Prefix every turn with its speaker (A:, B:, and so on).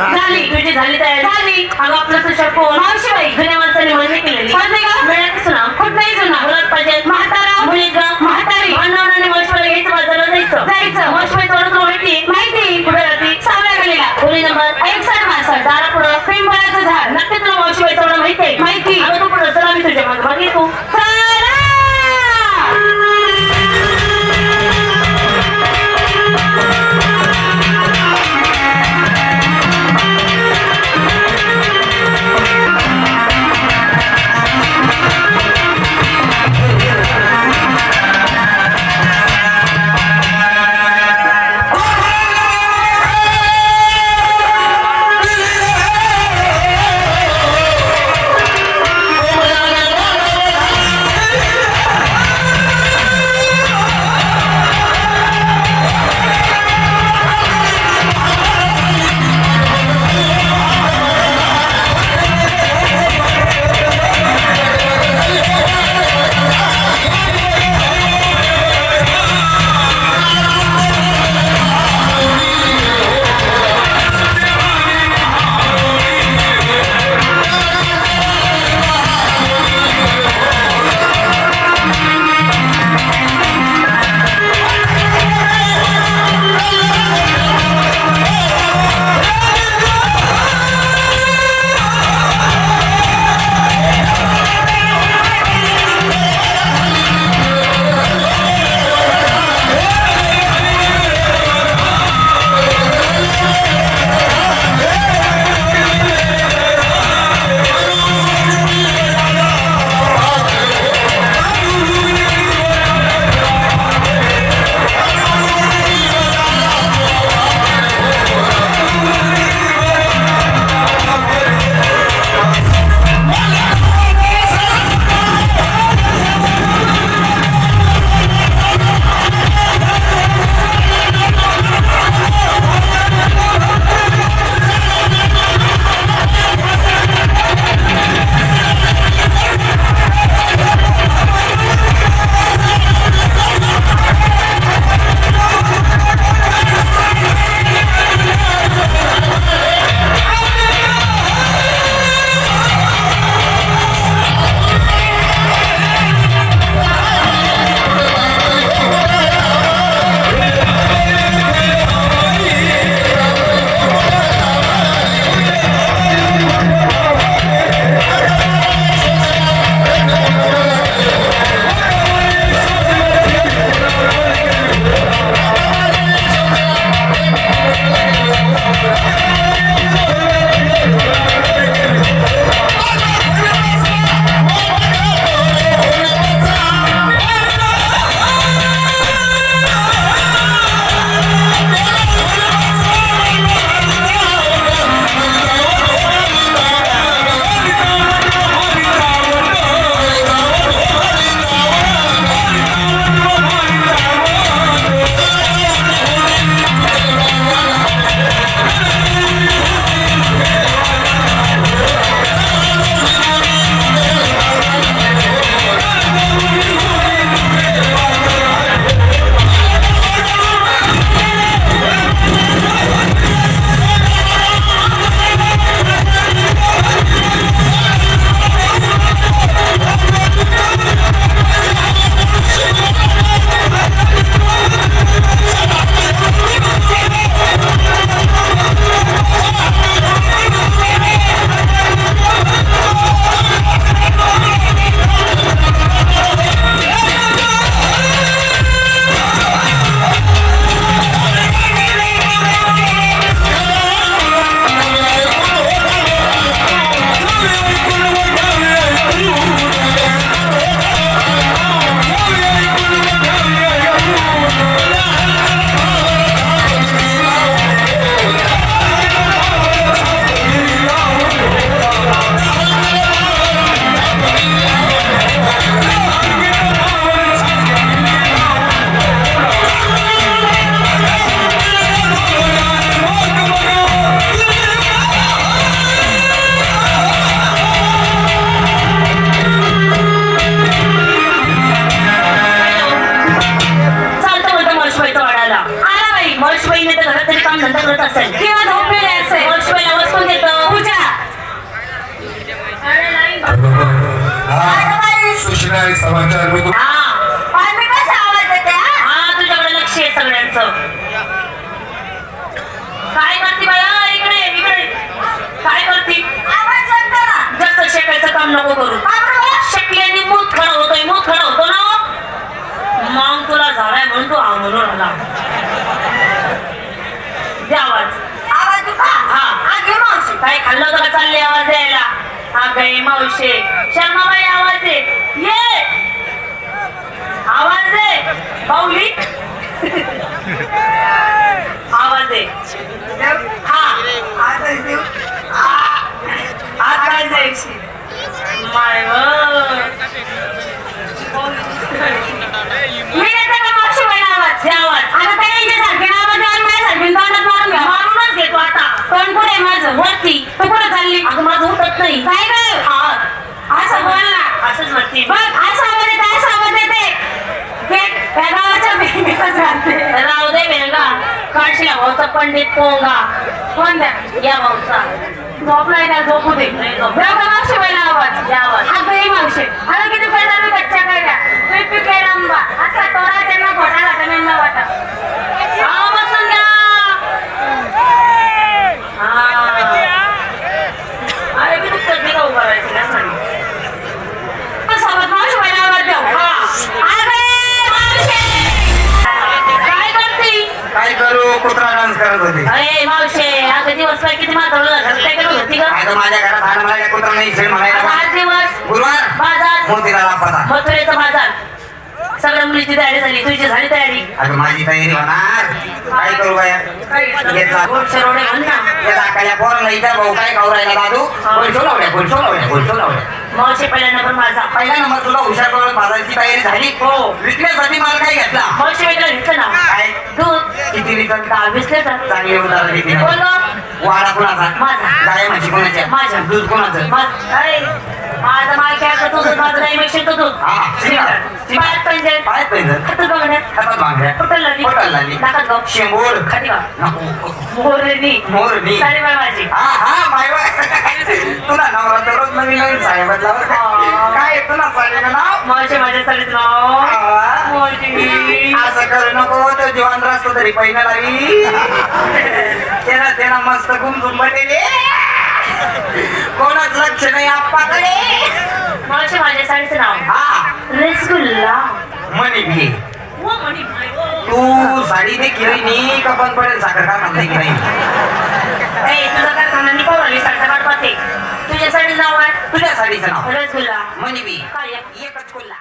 A: बघा
B: झाली.
C: तुझी झाली तयारी.
B: झाली.
C: अगं आपलं तुझ्या कोण
B: मावशीबाई.
C: जुन्या माणसाने मान्य केलेली.
B: कोणती गं?
C: मिळाली सुना
B: कुठलाही जुना.
C: मुलात पाहिजे.
B: म्हातारा.
C: मुलीचा.
B: म्हातारी.
C: भांडवणाने मावशीला घ्यायचं बाजारला जायचं.
B: जायचं.
C: मावशीबाई थोडं तुला माहिती?
B: माहिती.
C: कुठे राहते?
B: सहाव्या गलीला
C: खोली नंबर
B: एकसठ मासठ
C: दारा पुढं
B: पिंपळाचं झाड.
C: नक्की तुला मावशीबाई थोडं माहिती
B: माहिती.
C: अगं तू पुढं चला मी तुझ्या मागे मागे तू
A: नाही समाचार मी
C: हा
B: हा?
C: हा तुझ्याकडे लक्ष आहे सगळ्यांचं काय करते बाया इकडे इकडे काय करते जास्त शेकायचं काम नको करू? शेकल्याने मूत खडा होतोय मूत खडा होतो ना मग तुला झालाय म्हणून तू म्हणून आला दे आवाज
B: आवाज?
C: हा. काय खाल्लं का चालले आवाज द्यायला हा मावशे. शर्माबाई आवाज दे. ये. आवाज दे. बाऊली आवाज दे. हा.
B: आवाज देऊ.
C: आवाज द्यायची. माय
B: मी का मावशी बाई आवाज?
C: आवाज.
B: आता त्या यांच्यासारखे आणि तोंडात मारून घ्या.
C: मारूनच घेतो आता.
B: तोंड पुढे आहे माझं?
C: वरती.
B: चालली?
C: अगं माझं उठत नाही
B: काय गं?
C: हा
B: असं बोल ना.
C: असंच म्हणते
B: बघ, आवाज येते, आवाज त्या गावाच्या राहते.
C: राहू दे बेंगा काढशीला भाऊचा पंडित पोंगा
B: कोण द्या?
C: या भाऊचा
B: झोपलाय का? झोपू दे.
C: नाही झोप.
B: देऊ का मावशी बाईला आवाज?
C: द्या आवाज.
B: मावशी.
C: करत
D: होते
C: अरे मावशे आता दिवस काय किती माथवलं काय करत होती का?
D: आता माझ्या घरात हाड मला नाही
C: दिवस
D: गुरुवार
C: बाजार.
D: मोतीला
C: मथुरेचा बाजार. सगळ्या मुलीची तयारी झाली तुझी झाली तयारी.
D: आता माझी तयारी होणार. काय करू बाया? घेतला
C: गोडशे रोडे घाल ना.
D: या दाखल्या पोराला इथं भाऊ काय खाऊ राहिला दादू? लावल्या बोलतो लावल्या
C: मावशे पहिला नंबर माझा.
D: पहिला नंबर तुला हुशार करून बाजारची तयारी झाली?
C: हो.
D: विकण्यासाठी माल काय घेतला?
C: मावशे वेगळं घेतलं ना.
D: काय?
C: दूध.
D: किती लिटर
C: दहा वीस लिटर
D: चांगले उदाहरण किती
C: बोल गं.
D: वाडा कुणाचा?
C: माझा.
D: गाय म्हशी कोणाच्या?
C: माझ्या.
D: दूध कोणाचं?
C: माझं. अरे, माझं माल काय? करतो दूध माझं नाही मिक्स दूध.
D: हा, श्रीकांत.
C: पायात पाहिजे
D: पायात पाहिजे
C: खत बघण्यात
D: हातात बांगड्या
C: कुठं लागली
D: कुठं लागली?
C: नाकात गाव
D: शेंबूड
C: खाली गाव
D: नको
C: मोरणी
D: मोरणी.
C: साडी बाय माझी
D: हा हा बाय बाय तुला नवरा दररोज नवीन नवीन साड्या बदलावर
C: हा.
D: काय आहे तुला साडीचं नाव
C: मावशे माझ्या साडीचं नाव
D: हा.
C: मोरणी
D: असं करू नको तो जीवन रस्त तरी पहिला लावी त्याला त्याला मस्त गुमझुम बटेले कोणाच लक्ष नाही आप्पाकडे
C: मावशे माझ्या साडीचं नाव
D: हा
C: रसगुल्ला
D: मनी भी. तू साडी दे किराई का बंद पडेल साखर का म्हणते किराई
C: ए, तुझं काय खाणं नाही कळलं साडीचं काढ पाहते? तुझ्या साडीचं नाव आहे
D: तुझ्या साडीचं नाव.
C: रसगुल्ला.
D: मनी भी? एकच कोल्हा